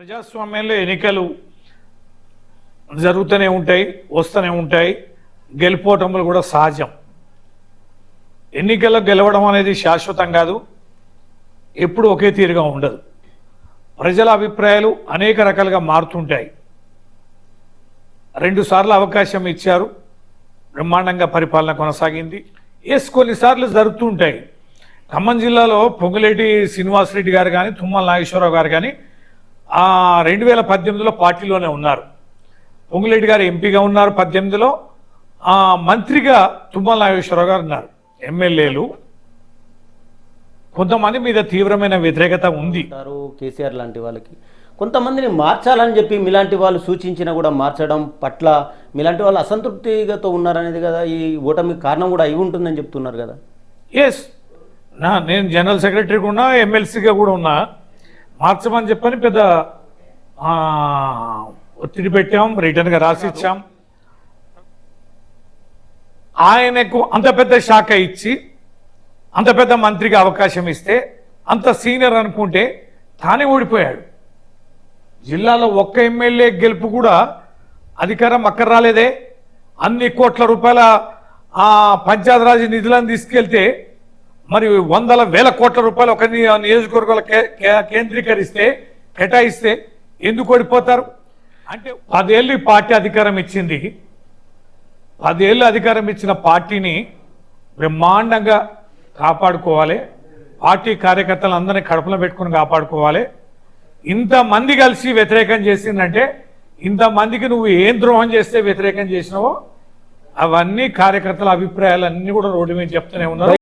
ప్రజాస్వామ్యంలో ఎన్నికలు జరుగుతూనే ఉంటాయి వస్తూనే ఉంటాయి. గెలుపోవటములు కూడా సహజం. ఎన్నికల్లో గెలవడం అనేది శాశ్వతం కాదు. ఎప్పుడు ఒకే తీరుగా ఉండదు. ప్రజల అభిప్రాయాలు అనేక రకాలుగా మారుతుంటాయి. రెండు సార్లు అవకాశం ఇచ్చారు. బ్రహ్మాండంగా పరిపాలన కొనసాగింది. ఎస్ కొన్నిసార్లు జరుగుతుంటాయి ఖమ్మం జిల్లాలో పొంగులేటి శ్రీనివాసరెడ్డి గారు కానీ తుమ్మల నాగేశ్వరరావు గారు కానీ రెండు వేల పద్దెనిమిదిలో పార్టీలోనే ఉన్నారు. పొంగులేటి గారు ఎంపీగా ఉన్నారు పద్దెనిమిదిలో. ఆ మంత్రిగా తుమ్మల నాగేశ్వరరావు గారు ఉన్నారు. ఎమ్మెల్యేలు. కొంతమంది మీద తీవ్రమైన వ్యతిరేకత ఉంది. కేసీఆర్ లాంటి వాళ్ళకి. కొంతమందిని మార్చాలని చెప్పి మీలాంటి వాళ్ళు సూచించినా కూడా మార్చడం పట్ల మీలాంటి వాళ్ళు అసంతృప్తిగాతో ఉన్నారనేది కదా ఈ ఓటమి కారణం కూడా అయి ఉంటుందని చెప్తున్నారు కదా. ఎస్ నా నేను జనరల్ సెక్రటరీగా ఉన్నా ఎమ్మెల్సీగా కూడా ఉన్నా మార్చమని చెప్పని పెద్ద ఒత్తిడి పెట్టాం రిటర్న్గా రాసి ఇచ్చాం. ఆయనకు అంత పెద్ద శాఖ ఇచ్చి అంత పెద్ద మంత్రికి అవకాశం ఇస్తే అంత సీనియర్ అనుకుంటే తానే ఓడిపోయాడు. జిల్లాలో ఒక్క ఎమ్మెల్యే గెలుపు కూడా అధికారం అక్కడ రాలేదే. అన్ని కోట్ల రూపాయల ఆ పంచాయతీరాజ్ నిధులను తీసుకెళ్తే మరి వందల వేల కోట్ల రూపాయలు ఒక నియోజకవర్గాల కే- కేంద్రీకరిస్తే కేటాయిస్తే ఎందుకు ఓడిపోతారు? అంటే పదేళ్ళు పార్టీ అధికారం ఇచ్చింది. పదేళ్ళు అధికారం ఇచ్చిన పార్టీని బ్రహ్మాండంగా కాపాడుకోవాలి. పార్టీ కార్యకర్తలు అందరినీ కడుపులో పెట్టుకుని కాపాడుకోవాలి. ఇంతమంది కలిసి వ్యతిరేకం చేసిందంటే ఇంతమందికి నువ్వు ఏం ద్రోహం చేస్తే వ్యతిరేకం చేసినావో అవన్నీ కార్యకర్తల అభిప్రాయాలన్నీ కూడా రోడ్డు మీద చెప్తూనే ఉన్నారు.